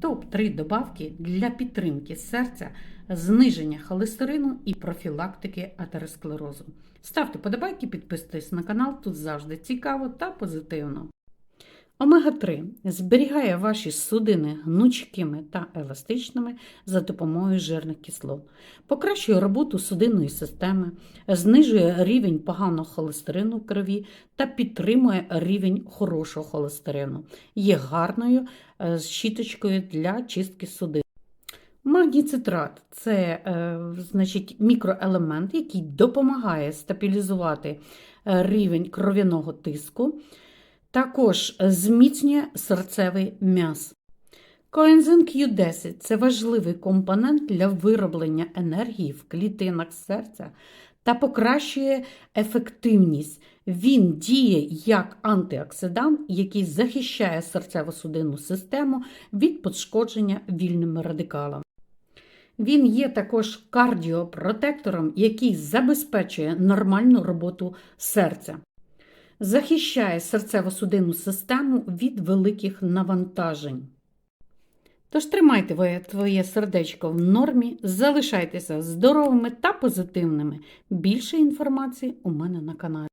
Топ-3 добавки для підтримки серця, зниження холестерину і профілактики атеросклерозу. Ставте подобайки, підписуйтесь на канал, тут завжди цікаво та позитивно. Омега-3 зберігає ваші судини гнучкими та еластичними за допомогою жирних кислот, покращує роботу судинної системи, знижує рівень поганого холестерину в крові та підтримує рівень хорошого холестерину. Є гарною е, щіточкою для чистки судин. Магній цитрат це е, значить, мікроелемент, який допомагає стабілізувати е, рівень кров'яного тиску. Також зміцнює серцевий м'яз. Коензин Q10 це важливий компонент для вироблення енергії в клітинах серця та покращує ефективність. Він діє як антиоксидант, який захищає серцево-судинну систему від пошкодження вільними радикалами. Він є також кардіопротектором, який забезпечує нормальну роботу серця захищає серцево-судинну систему від великих навантажень. Тож тримайте твоє сердечко в нормі, залишайтеся здоровими та позитивними. Більше інформації у мене на каналі.